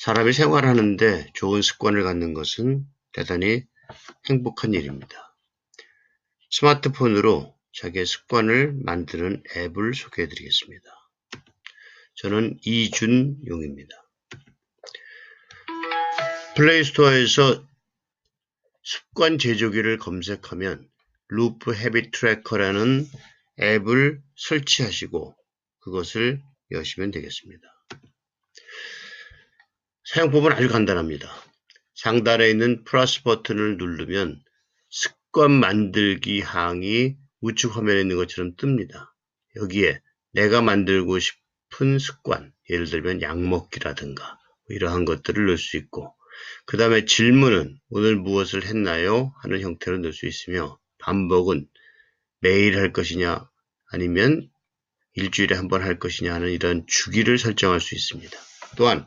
사람이 생활하는데 좋은 습관을 갖는 것은 대단히 행복한 일입니다. 스마트폰으로 자기의 습관을 만드는 앱을 소개해 드리겠습니다. 저는 이준용입니다. 플레이스토어에서 습관 제조기를 검색하면 루프 헤비 트래커라는 앱을 설치하시고 그것을 여시면 되겠습니다. 사용법은 아주 간단합니다. 상단에 있는 플러스 버튼을 누르면 습관 만들기 항이 우측 화면에 있는 것처럼 뜹니다. 여기에 내가 만들고 싶은 습관, 예를 들면 약 먹기라든가 뭐 이러한 것들을 넣을 수 있고 그 다음에 질문은 오늘 무엇을 했나요? 하는 형태로 넣을 수 있으며 반복은 매일 할 것이냐 아니면 일주일에 한 번 할 것이냐 하는 이런 주기를 설정할 수 있습니다. 또한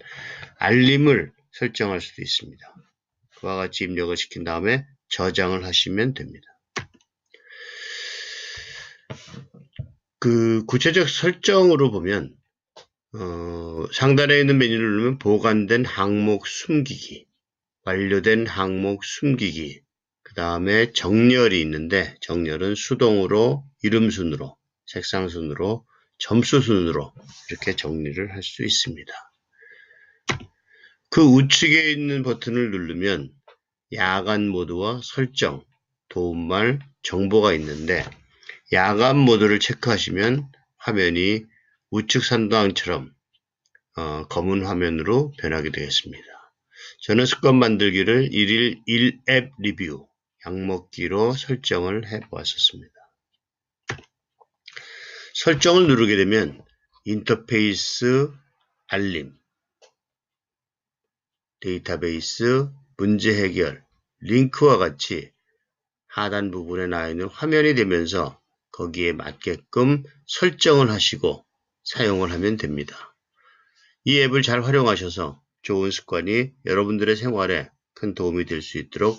알림을 설정할 수도 있습니다. 그와 같이 입력을 시킨 다음에 저장을 하시면 됩니다. 그 구체적 설정으로 보면 어, 상단에 있는 메뉴를 누르면 보관된 항목 숨기기, 완료된 항목 숨기기, 그 다음에 정렬이 있는데 정렬은 수동으로 이름 순으로, 색상 순으로, 점수 순으로 이렇게 정리를 할 수 있습니다. 그 우측에 있는 버튼을 누르면 야간 모드와 설정, 도움말, 정보가 있는데 야간 모드를 체크하시면 화면이 우측 상단처럼 어, 검은 화면으로 변하게 되겠습니다. 저는 습관 만들기를 1일 1앱 리뷰 약먹기로 설정을 해 보았었습니다. 설정을 누르게 되면 인터페이스 알림, 데이터베이스, 문제 해결, 링크와 같이 하단 부분에 나와 있는 화면이 되면서 거기에 맞게끔 설정을 하시고 사용을 하면 됩니다. 이 앱을 잘 활용하셔서 좋은 습관이 여러분들의 생활에 큰 도움이 될 수 있도록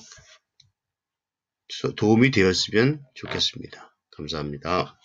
도움이 되었으면 좋겠습니다. 감사합니다.